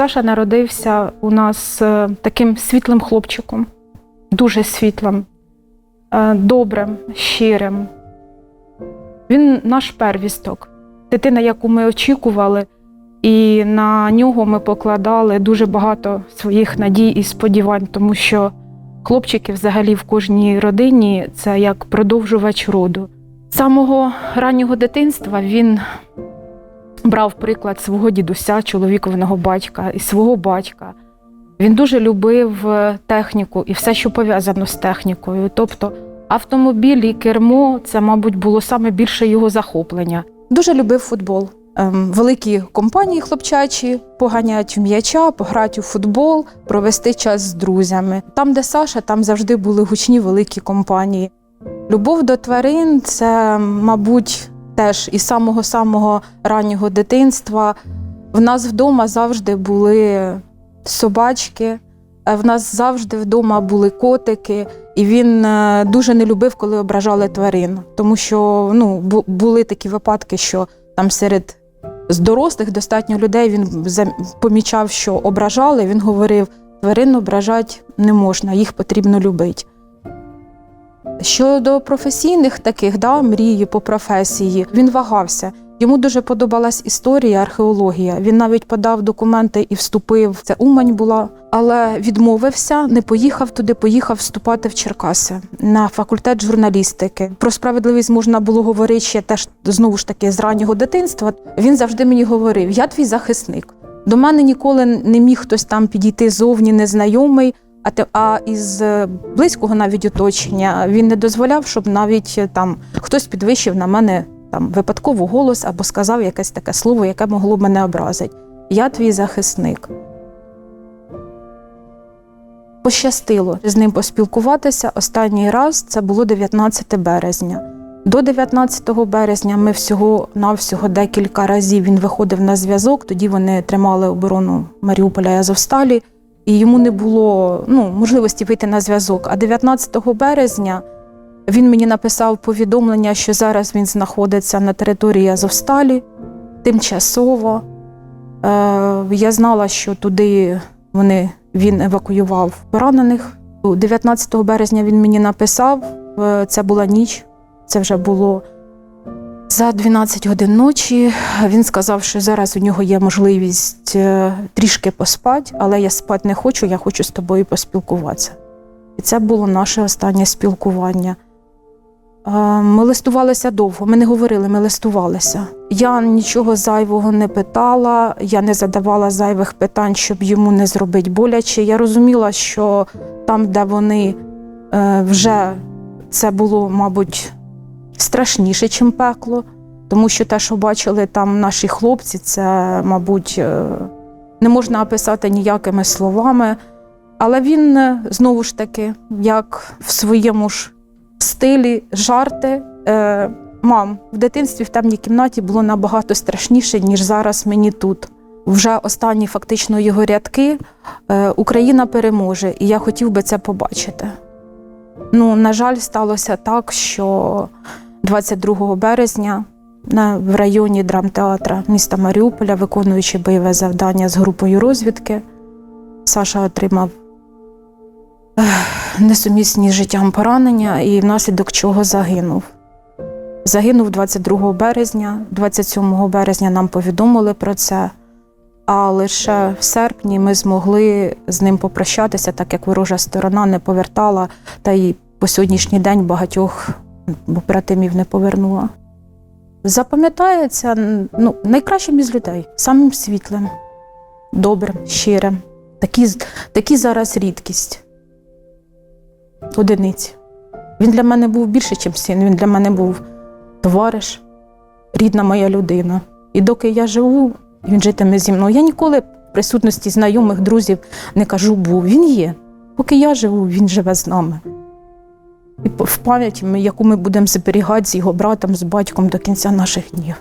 Саша народився у нас е, таким світлим хлопчиком, дуже світлим, е, добрим, щирим. Він наш первісток, дитина, яку ми очікували, і на нього ми покладали дуже багато своїх надій і сподівань, тому що хлопчики взагалі в кожній родині це як продовжувач роду. З самого раннього дитинства він брав приклад свого дідуся, чоловіковного батька і свого батька. Він дуже любив е, техніку і все, що пов'язано з технікою. Тобто автомобіль і кермо це, мабуть, було саме більше його захоплення. Дуже любив футбол. Ем, великі компанії хлопчачі поганять в м'яча, пограти у футбол, провести час з друзями. Там, де Саша, там завжди були гучні великі компанії. Любов до тварин це, мабуть, теж із самого-самого раннього дитинства. В нас вдома завжди були собачки, е, в нас завжди вдома були котики, і він е, дуже не любив, коли ображали тварин. Тому що ну, були такі випадки, що там серед з дорослих достатньо людей він помічав, що ображали. Він говорив: тварин ображати не можна, їх потрібно любити. Щодо професійних таких да, мрії по професії, він вагався. Йому дуже подобалась історія, археологія. Він навіть подав документи і вступив. Це Умань була, але відмовився, не поїхав туди, поїхав вступати в Черкаси на факультет журналістики. Про справедливість можна було говорити ще теж знову ж таки з раннього дитинства. Він завжди мені говорив: я твій захисник. До мене ніколи не міг хтось там підійти зовні незнайомий. А а із е, близького навіть оточення він не дозволяв, щоб навіть е, там хтось підвищив на мене там випадково голос або сказав якесь таке слово, яке могло мене образити. Я твій захисник. Пощастило з ним поспілкуватися. Останній раз це було 19 березня. До 19 березня ми всього навсього декілька разів він виходив на зв'язок. Тоді вони тримали оборону Маріуполя і Азовсталі, і йому не було ну, можливості вийти на зв'язок. А 19 березня він мені написав повідомлення, що зараз він знаходиться на території Азовсталі тимчасово. Е, я знала, що туди вони, він евакуював поранених. 19 березня він мені написав, е, це була ніч, це вже було за 12 годин ночі. Він сказав, що зараз у нього є можливість е, трішки поспати, але я спати не хочу, я хочу з тобою поспілкуватися. І це було наше останнє спілкування. Е, Ми листувалися довго, ми не говорили, ми листувалися. Я нічого зайвого не питала, я не задавала зайвих питань, щоб йому не зробити боляче. Я розуміла, що там, де вони е, вже це було, мабуть, страшніше, ніж пекло, тому що те, що бачили там наші хлопці, це, мабуть, е, не можна описати ніякими словами. Але він е, знову ж таки, як в своєму ж стилі жарти. Е, Мам, в дитинстві в темній кімнаті було набагато страшніше, ніж зараз мені тут. Вже останні фактично його рядки Україна переможе, і я хотів би це побачити. Ну, на жаль, сталося так, що 22 березня в районі драмтеатра міста Маріуполя, виконуючи бойове завдання з групою розвідки, Саша отримав несумісні з життям поранення і внаслідок чого загинув. Загинув 22 березня, 27 березня нам повідомили про це, а лише в серпні ми змогли з ним попрощатися, так як ворожа сторона не повертала, та й по сьогоднішній день багатьох оперативів не повернула. Запам'ятається ну, найкращим із людей, самим світлим, добрим, щирим. Такі, такі зараз рідкість одиниці. Він для мене був більше, ніж син. Він для мене був товариш, рідна моя людина. І доки я живу, він житиме зі мною. Я ніколи в присутності знайомих, друзів не кажу був. Він є. Поки я живу, він живе з нами. В пам'ять, яку ми будемо зберігати з його братом, з батьком до кінця наших днів.